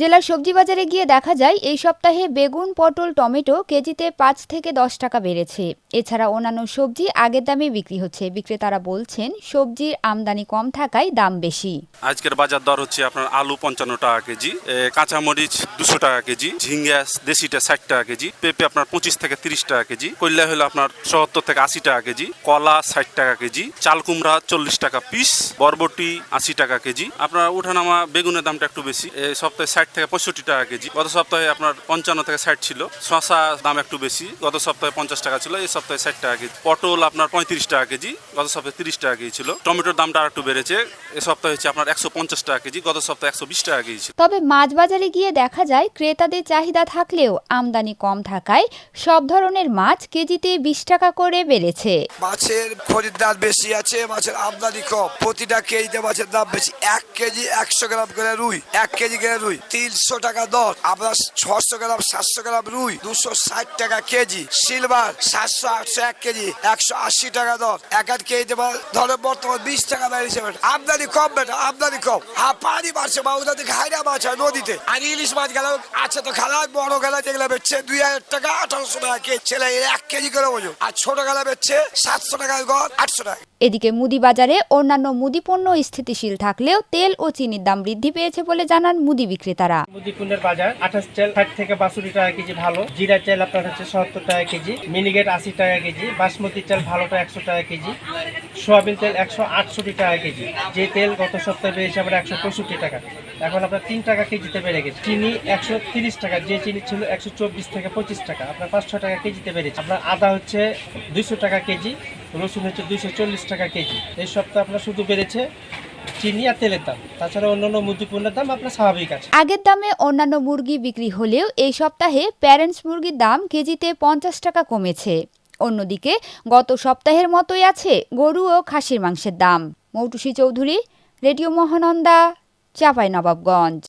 জেলার সবজি বাজারে গিয়ে দেখা যায়, এই সপ্তাহে বেগুন, পটল, টমেটো কেজিতে পাঁচ থেকে দশ টাকা বেড়েছে। এছাড়া অন্যান্য সবজি আগের দামে বিক্রি হচ্ছে। বিক্রেতারা বলছেন, সবজির আমদানি কম থাকায় দাম বেশি। আজকের বাজার দর হচ্ছে আপনার আলু পঞ্চান্ন টাকা কেজি কাঁচামরিচ দুশো টাকা কেজি, ঝিঙ্গা, দেশিটা ষাট টাকা কেজি, পেঁপে আপনার পঁচিশ থেকে তিরিশ টাকা কেজি কল্যা হলো আপনার সত্তর থেকে আশি টাকা কেজি, কলা ষাট টাকা কেজি, চাল কুমড়া চল্লিশ টাকা পিস, বরবটি আশি টাকা কেজি। আপনার উঠানামা বেগুনের দামটা একটু বেশি। সপ্তাহে ষাট থেকে পঁয়ষট্টি টাকা কেজি। গত সপ্তাহে আপনার পঞ্চান্ন থেকে ষাট ছিল। শশা দাম একটু বেশি। গত সপ্তাহে পঞ্চাশ টাকা ছিল এই সপ্তাহে ষাট টাকা কেজি। পটল আপনার পঁয়ত্রিশ টাকা কেজি গত সপ্তাহে তিরিশ টাকা কেজি ছিল। টমেটোর দামটা আর একটু বেড়েছে। এ সপ্তাহে হচ্ছে আপনার একশো পঞ্চাশ টাকা কেজি গত সপ্তাহে একশো বিশ টাকা কেজি ছিল। তবে মাছ বাজারে গিয়ে দেখা যায় ক্রেতাদের চাহিদা থাকলেও আমদানি কম থাকায় সব ধরনের মাছ কেজিতে বিশ টাকা করে বেড়েছে। মাছের খরিদ্দার বেশি আছে মাছের আমদানি কম। প্রতিটা কেজিতে মাছের দাম বেশি। এক কেজি একশো গ্রাম করে রুই এক কেজি করে রুই। তিনশো টাকা দর। আমরা ছশো গ্রাম, সাতশো গ্রাম রুই, দুশো ষাট টাকা কেজি। সিলভার, সাতশো আটশো এক কেজি, একশো আশি টাকা দর। এক এক কেজি ধরো বর্তমান বিশ টাকা বেড়েছে আমদানি কম বেটা, আমদানি কম। আর পানি বাড়ছে বা থেকে হাইরা মাছ হয় নদীতে। আর ইলিশ মাছ গেল, আছে তো খেলা, বড় খেলা যেগুলো বেচছে, দুই হাজার টাকা, আঠারোশো টাকা কেজি। ছেলে এক কেজি করে ওজন আর ছোট খেলা বেচছে, সাতশো টাকা গড় আটশো টাকা এদিকে মুদি বাজারে অন্যান্য মুদি পণ্য স্থিতিশীল থাকলেও তেল ও চিনির দাম বৃদ্ধি পেয়েছে বলে জানান মুদি বিক্রেতারা মুদিপুনের বাজার, আঠাশ চাল ষাট থেকে বাষট্টি টাকা কেজি ভালো। জিরা চাল আপনার হচ্ছে সত্তর টাকা কেজি। মিনিগেট আশি টাকা কেজি। বাসমতি চাল ভালোটা একশো টাকা কেজি। সোয়াবিন তেল একশো আটষট্টি টাকা কেজি। যে তেল গত সপ্তাহে বেড়েছে আমরা একশো পঁয়ষট্টি টাকা। এখন আপনার তিন টাকা কেজিতে বেড়ে গেছে। চিনি একশো তিরিশ টাকা, যে চিনি ছিল একশো চব্বিশ থেকে পঁচিশ টাকা। আপনার পাঁচশো টাকা কেজিতে বেড়েছে। আপনার আদা হচ্ছে দুইশো টাকা কেজি, রসুন হচ্ছে দুইশো চল্লিশ টাকা কেজি। এই সপ্তাহে আপনার শুধু বেড়েছে আগের দামে অন্যান্য মুরগি বিক্রি হলেও এই সপ্তাহে প্যারেন্টস মুরগির দাম কেজিতে পঞ্চাশ টাকা কমেছে। অন্যদিকে গত সপ্তাহের মতোই আছে গরু ও খাসির মাংসের দাম। মৌটুসি চৌধুরী, রেডিও মহানন্দা চাঁপাই নবাবগঞ্জ